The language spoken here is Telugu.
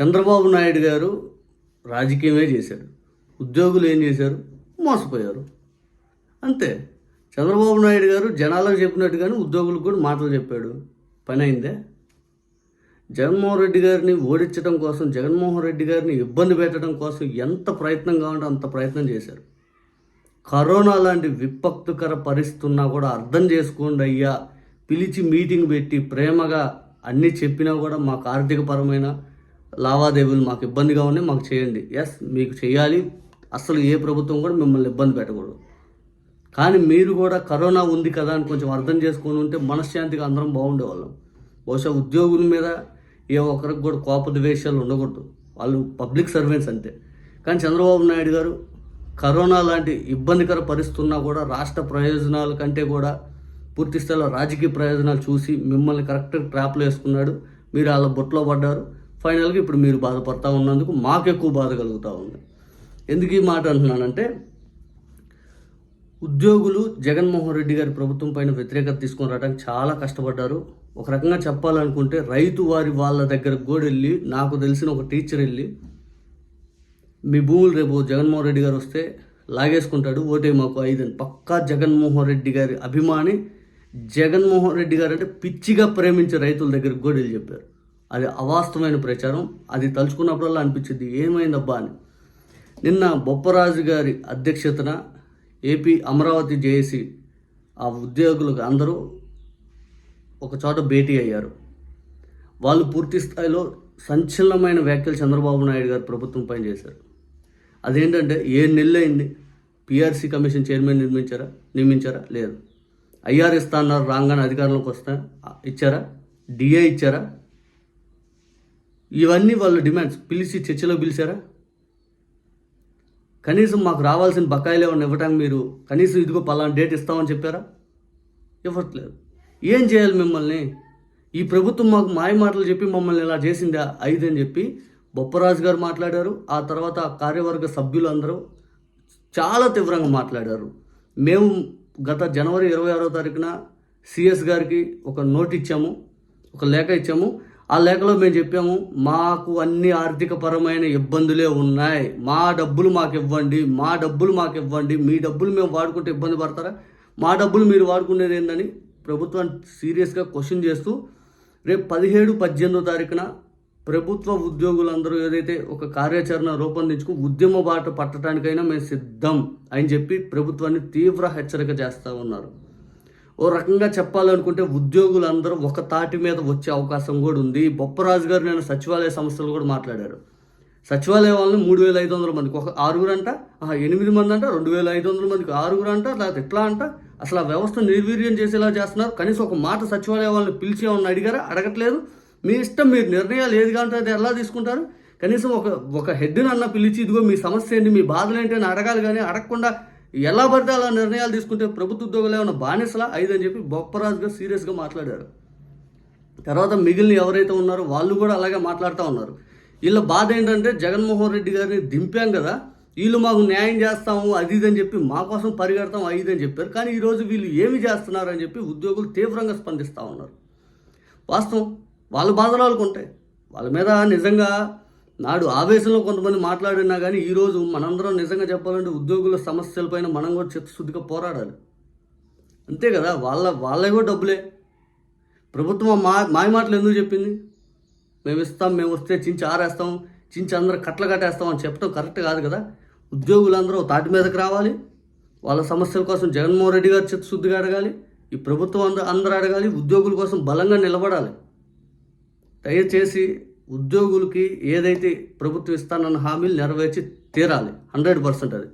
చంద్రబాబు నాయుడు గారు రాజకీయమే చేశారు. ఉద్యోగులు ఏం చేశారు? మోసపోయారు. అంతే. చంద్రబాబు నాయుడు గారు జనాలకు చెప్పినట్టుగానే ఉద్యోగులకు కూడా మాటలు చెప్పాడు. పని అయిందే? జగన్మోహన్ రెడ్డి గారిని ఓడించడం కోసం జగన్మోహన్ రెడ్డి గారిని ఇబ్బంది పెట్టడం కోసం ఎంత ప్రయత్నం కావాలంటే అంత ప్రయత్నం చేశారు. కరోనా లాంటి విపత్తుకర పరిస్థితున్నా కూడా అర్థం చేసుకోండి అయ్యా. పిలిచి మీటింగ్ పెట్టి ప్రేమగా అన్నీ చెప్పినా కూడా మాకు ఆర్థికపరమైన లావాదేవీలు మాకు ఇబ్బందిగా ఉన్నాయి మాకు చేయండి. ఎస్ మీకు చేయాలి. అసలు ఏ ప్రభుత్వం కూడా మిమ్మల్ని ఇబ్బంది పెట్టకూడదు. కానీ మీరు కూడా కరోనా ఉంది కదా అని కొంచెం అర్థం చేసుకొని ఉంటే మనశ్శాంతిగా అందరం బాగుండేవాళ్ళం. బహుశా ఉద్యోగుల మీద ఏ ఒక్కరికి కూడా కోప ద్వేషాలు ఉండకూడదు. వాళ్ళు పబ్లిక్ సర్వెంట్స్ అంతే. కానీ చంద్రబాబు నాయుడు గారు కరోనా లాంటి ఇబ్బందికర పరిస్థితున్నా కూడా రాష్ట్ర ప్రయోజనాల కంటే కూడా పూర్తి స్థాయిలో రాజకీయ ప్రయోజనాలు చూసి మిమ్మల్ని కరెక్ట్ ట్రాప్లో వేసుకున్నాడు. మీరు వాళ్ళ బొట్లో పడ్డారు. ఫైనల్గా ఇప్పుడు మీరు బాధపడతా ఉన్నందుకు మాకు ఎక్కువ బాధ కలుగుతూ ఉంది. ఎందుకు ఈ మాట అంటున్నానంటే ఉద్యోగులు జగన్మోహన్ రెడ్డి గారి ప్రభుత్వం పైన వ్యతిరేకత తీసుకొని రావడానికి చాలా కష్టపడ్డారు. ఒక రకంగా చెప్పాలనుకుంటే రైతు వారి వాళ్ళ దగ్గరకు కూడా వెళ్ళి నాకు తెలిసిన ఒక టీచర్ వెళ్ళి మీ భూములు రేపు జగన్మోహన్ రెడ్డి గారు వస్తే లాగేసుకుంటాడు ఓటే మాకు ఐదని పక్కా జగన్మోహన్ రెడ్డి గారి అభిమాని జగన్మోహన్ రెడ్డి గారు అంటే పిచ్చిగా ప్రేమించే రైతుల దగ్గరకు కూడా వెళ్ళి చెప్పారు. అది అవాస్తవమైన ప్రచారం. అది తలుచుకున్నప్పుడల్లా అనిపించింది ఏమైందబ్బా అని. నిన్న బొప్పరాజు గారి అధ్యక్షతన ఏపీ అమరావతి జేఏసీ ఆ ఉద్యోగులకు అందరూ ఒక చోట భేటీ అయ్యారు. వాళ్ళు పూర్తి స్థాయిలో సంచలనమైన వ్యాఖ్యలు చంద్రబాబు నాయుడు గారు ప్రభుత్వం పైన చేశారు. అదేంటంటే ఏ నెలలు అయింది పిఆర్సీ కమిషన్ చైర్మన్ నిర్మించారా? నియమించారా లేదు. ఐఆర్ ఇస్తా అన్నారు రాగానే అధికారంలోకి వస్తా ఇచ్చారా? డిఏ ఇచ్చారా? ఇవన్నీ వాళ్ళ డిమాండ్స్. పిలిచి చర్చలో పిలిచారా? కనీసం మాకు రావాల్సిన బకాయిలు ఏమన్నా ఇవ్వటానికి మీరు కనీసం ఇదిగో పలానా డేట్ ఇస్తామని చెప్పారా? ఇవ్వట్లేదు. ఏం చేయాలి మిమ్మల్ని? ఈ ప్రభుత్వం మాకు మాయ మాటలు చెప్పి మమ్మల్ని ఇలా చేసిందా? ఐదు అని చెప్పి బొప్పరాజు గారు మాట్లాడారు. ఆ తర్వాత కార్యవర్గ సభ్యులు అందరూ చాలా తీవ్రంగా మాట్లాడారు. మేము గత జనవరి ఇరవై ఆరో తారీఖున సిఎస్ గారికి ఒక నోట్ ఇచ్చాము ఒక లేఖ ఇచ్చాము. ఆ లేఖలో మేము చెప్పాము మాకు అన్ని ఆర్థిక పరమైన ఇబ్బందులే ఉన్నాయి. మా డబ్బులు మాకు ఇవ్వండి మా డబ్బులు మాకు ఇవ్వండి మీ డబ్బులు మేము వాడుకుంటే ఇబ్బంది పడతారా? మా డబ్బులు మీరు వాడుకునేది ఏందని ప్రభుత్వాన్ని సీరియస్గా క్వశ్చన్ చేస్తూ రేపు పదిహేడు పద్దెనిమిదో తారీఖున ప్రభుత్వ ఉద్యోగులందరూ ఏదైతే ఒక కార్యాచరణ రూపొందించుకు ఉద్యమ బాట పట్టడానికైనా మేము సిద్ధం అని చెప్పి ప్రభుత్వాన్ని తీవ్ర హెచ్చరిక చేస్తూ ఉన్నారు. ఓ రకంగా చెప్పాలనుకుంటే ఉద్యోగులందరూ ఒక తాటి మీద వచ్చే అవకాశం కూడా ఉంది. బొప్పరాజు గారు నేను సచివాలయ సంస్థలు కూడా మాట్లాడారు. సచివాలయ వాళ్ళని మూడు వేల ఐదు వందల మందికి ఒక ఆరుగురు అంట ఎనిమిది మంది అంట రెండు వేల ఐదు వందల మందికి ఆరుగురు అంట లేకపోతే ఎట్లా అంట. అసలు ఆ వ్యవస్థ నిర్వీర్యం చేసేలా చేస్తున్నారు. కనీసం ఒక మాట సచివాలయ వాళ్ళని పిలిచి ఏమన్నా అడిగారా? అడగట్లేదు. మీ ఇష్టం మీరు నిర్ణయాలు ఏది కావాలంటే అది ఎలా తీసుకుంటారు? కనీసం ఒక ఒక హెడ్ని అన్న పిలిచి ఇదిగో మీ సమస్య ఏంటి మీ బాధలు ఏంటి అని అడగాలి కానీ అడగకుండా ఎలా పడితే అలా నిర్ణయాలు తీసుకుంటే ప్రభుత్వ ఉద్యోగులు ఏమైనా బానిసలా? ఐదు అని చెప్పి బొప్పరాజుగా సీరియస్గా మాట్లాడారు. తర్వాత మిగిలిన ఎవరైతే ఉన్నారో వాళ్ళు కూడా అలాగే మాట్లాడుతూ ఉన్నారు. వీళ్ళ బాధ ఏంటంటే జగన్మోహన్ రెడ్డి గారిని దింపాం కదా వీళ్ళు మాకు న్యాయం చేస్తాము అది ఇది అని చెప్పి మా కోసం పరిగెడతాం అది ఇదని అని చెప్పారు. కానీ ఈరోజు వీళ్ళు ఏమి చేస్తున్నారు అని చెప్పి ఉద్యోగులు తీవ్రంగా స్పందిస్తూ ఉన్నారు. వాస్తవం వాళ్ళ బాధలు వాళ్ళకు ఉంటాయి వాళ్ళ మీద నిజంగా నాడు ఆవేశంలో కొంతమంది మాట్లాడినా కానీ ఈరోజు మనందరం నిజంగా చెప్పాలంటే ఉద్యోగుల సమస్యలపైన మనం కూడా చిత్తశుద్ధిగా పోరాడాలి. అంతే కదా? వాళ్ళ వాళ్ళే కూడా డబ్బులే. ప్రభుత్వం మా మాయ మాటలు ఎందుకు చెప్పింది? మేము ఇస్తాం మేము వస్తే చించి ఆరేస్తాం చించి అందరూ కట్టలు కట్టేస్తాం అని చెప్పడం కరెక్ట్ కాదు కదా? ఉద్యోగులందరూ తాటి మీదకి రావాలి. వాళ్ళ సమస్యల కోసం జగన్మోహన్ రెడ్డి గారు చిత్తశుద్ధిగా అడగాలి. ఈ ప్రభుత్వం అందరూ అందరూ అడగాలి. ఉద్యోగుల కోసం బలంగా నిలబడాలి. దయచేసి ఉద్యోగులకి ఏదైతే ప్రభుత్వం ఇస్తానన్న హామీలు నెరవేర్చి తీరాలి. హండ్రెడ్ పర్సెంట్ అది.